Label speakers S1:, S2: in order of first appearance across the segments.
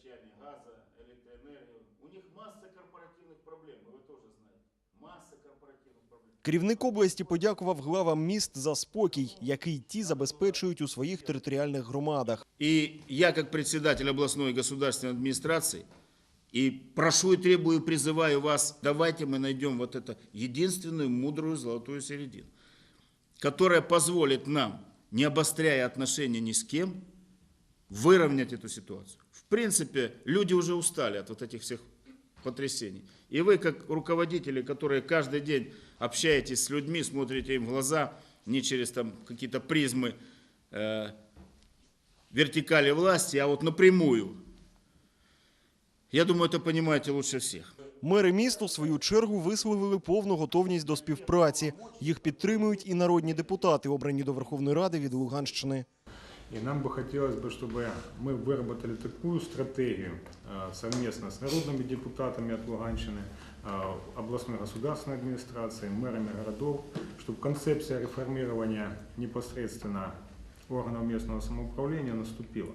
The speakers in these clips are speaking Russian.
S1: постачания газа, электроэнергии. У них масса корпоративных проблем, и вы тоже знаете. Масса корпоративных проблем.
S2: Керівник області подякував главам міст за спокій, який ті забезпечують у своїх територіальних громадах.
S1: И я, как председатель областной государственной администрации, и прошу и требую, и призываю вас, давайте мы найдем вот эту единственную мудрую золотую середину, которая позволит нам, не обостряя отношения ни с кем, выровнять эту ситуацию. В принципе, люди уже устали от вот этих всех потрясений. И вы, как руководители, которые каждый день общаетесь с людьми, смотрите им в глаза, не через там какие-то призмы э, вертикали власти, а вот напрямую. Я думаю, это понимаете лучше всех.
S2: Мери міст у свою чергу висловили повну готовність до співпраці. Їх підтримують і народні депутати, обрані до Верховної Ради від Луганщини.
S3: И нам бы хотелось бы, чтобы мы выработали такую стратегию э, совместно с народными депутатами от Луганщины, э, областной государственной администрацией, мэрами городов, чтобы концепция реформирования непосредственно органов местного самоуправления наступила.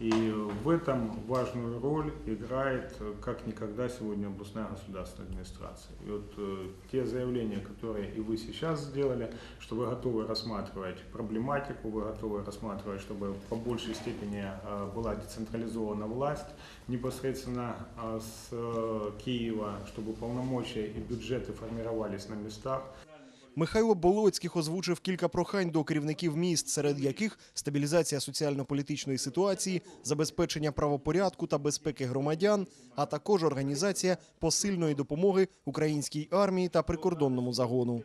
S3: И в этом важную роль играет э, как никогда сегодня областная государственная администрация. И вот э, те заявления, которые и вы сейчас сделали, что вы готовы рассматривать проблематику, вы готовы рассматривать, чтобы по большей степени э, была децентрализована власть непосредственно э, с э, Киева, чтобы полномочия и бюджеты формировались на местах.
S2: Михайло Болоцьких озвучив кілька прохань до керівників міст, серед яких стабілізація соціально-політичної ситуації, забезпечення правопорядку та безпеки громадян, а також організація посильної допомоги українській армії та прикордонному загону.